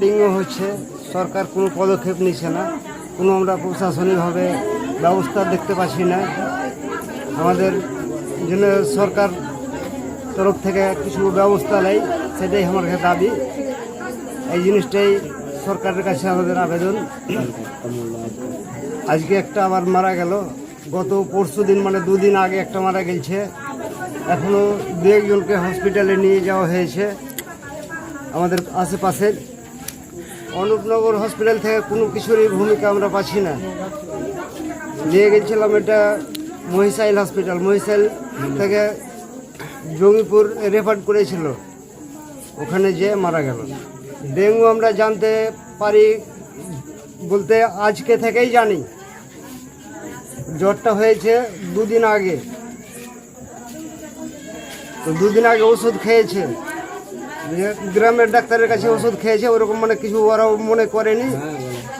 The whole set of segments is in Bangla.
ডিঙ্গো হচ্ছে, সরকার কোনো পদক্ষেপ নিচ্ছে না। কোনো আমরা প্রশাসনিকভাবে ব্যবস্থা দেখতে পাচ্ছি না। আমাদের জন্য সরকার তরফ থেকে কিছু ব্যবস্থা নেই সেটাই আমার কাছে দাবি। এই জিনিসটাই সরকারের কাছে আমাদের আবেদন। আজকে একটা আবার মারা গেল। গত পরশু দিন মানে দুদিন আগে একটা মারা গেছে। এখনও দু একজনকে হসপিটালে নিয়ে যাওয়া হয়েছে। আমাদের আশেপাশের অনুপনগর হসপিটাল থেকে কোনো কিছুরই ভূমিকা আমরা পাচ্ছি না। নিয়ে গেছিলাম এটা মহিষাইল হসপিটাল। মহিষাইল থেকে জঙ্গিপুর রেফার করেছিল। ওখানে যে মারা গেল। ডেঙ্গু আমরা জানতে পারি বলতে আজকে থেকেই জানি। জ্বরটা হয়েছে দুদিন আগে। তো দুদিন আগে ওষুধ খেয়েছে। গ্রামের ডাক্তারের কাছে ওষুধ খেয়েছে ওরকম মানে কিছু ওরাও মনে করেনি।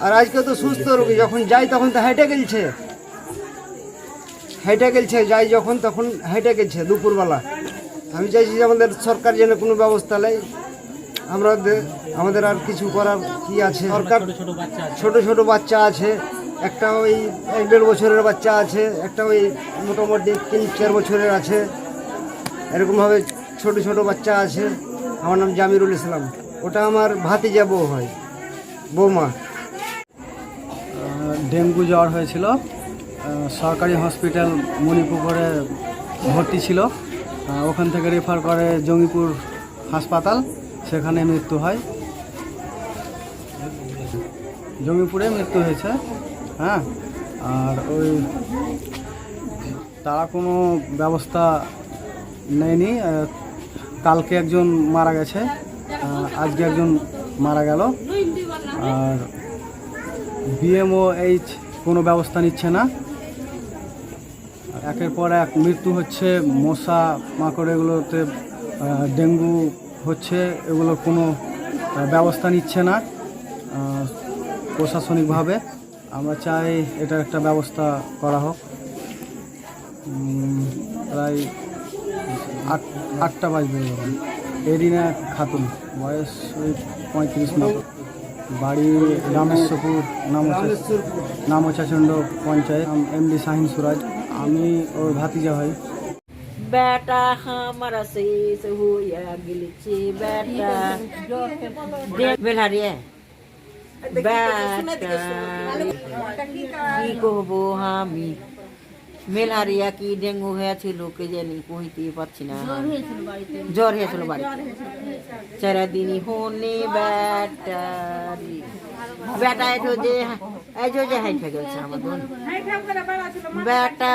আর আজকে তো সুস্থ রোগী যখন যাই তখন তো হেঁটে গেলছে। হেঁটে গেলছে যাই যখন তখন হেঁটে গেলছে দুপুরবেলা। আমি চাইছি যে আমাদের সরকার যেন কোনো ব্যবস্থা নেয়। আমরা আমাদের আর কিছু করার কি আছে? সরকার ছোট ছোট বাচ্চা আছে একটা ওই এক দেড় বছরের বাচ্চা আছে একটা ওই মোটামুটি তিন চার বছরের আছে। এরকমভাবে ছোট ছোট বাচ্চা আছে। আমার নাম জামিরুল ইসলাম। ওটা আমার ভাতিজা বউ হয়, বৌমা। ডেঙ্গু জ্বর হয়েছিল। সরকারি হসপিটাল মণিপুকুরে ভর্তি ছিল। ওখান থেকে রেফার করে জঙ্গিপুর হাসপাতাল, সেখানে মৃত্যু হয়। জঙ্গিপুরে মৃত্যু হয়েছে হ্যাঁ? আর ওই তারা কোনো ব্যবস্থা নেয়নি। কালকে একজন মারা গেছে আজকে একজন মারা গেল। আর বিএমওএইচ কোনো ব্যবস্থা নিচ্ছে না। একের পর এক মৃত্যু হচ্ছে, মশা মাকড় এগুলোতে ডেঙ্গু হচ্ছে, এগুলো কোনো ব্যবস্থা নিচ্ছে না প্রশাসনিকভাবে। আমরা চাই এটার একটা ব্যবস্থা করা হোক। প্রায় আট, আটটা বাজবে এরকম এরিনা খাতুন, বয়স ওই পঁয়ত্রিশ মতো বাড়ি রামেশ্বরপুর নামচাচণ্ড পঞ্চায়েত এমডি শাহিন সুরাজ। আমি ওর ভাতিজা হই বেটা আমার শেষ হইয়া গেলেছে, বেটা। বেলারিয়া বেটা, কি কহবো আমি? মেলারিয়া কি ডেঙ্গু হয়েছিল কে জানি কইতে পারছি না। জ্বর হয়েছিল বাড়িতে। সারাদিনই হনে ব্যাটারি বেটা এটো যে এই যে হাইট হয়ে গেছে আমার বেটা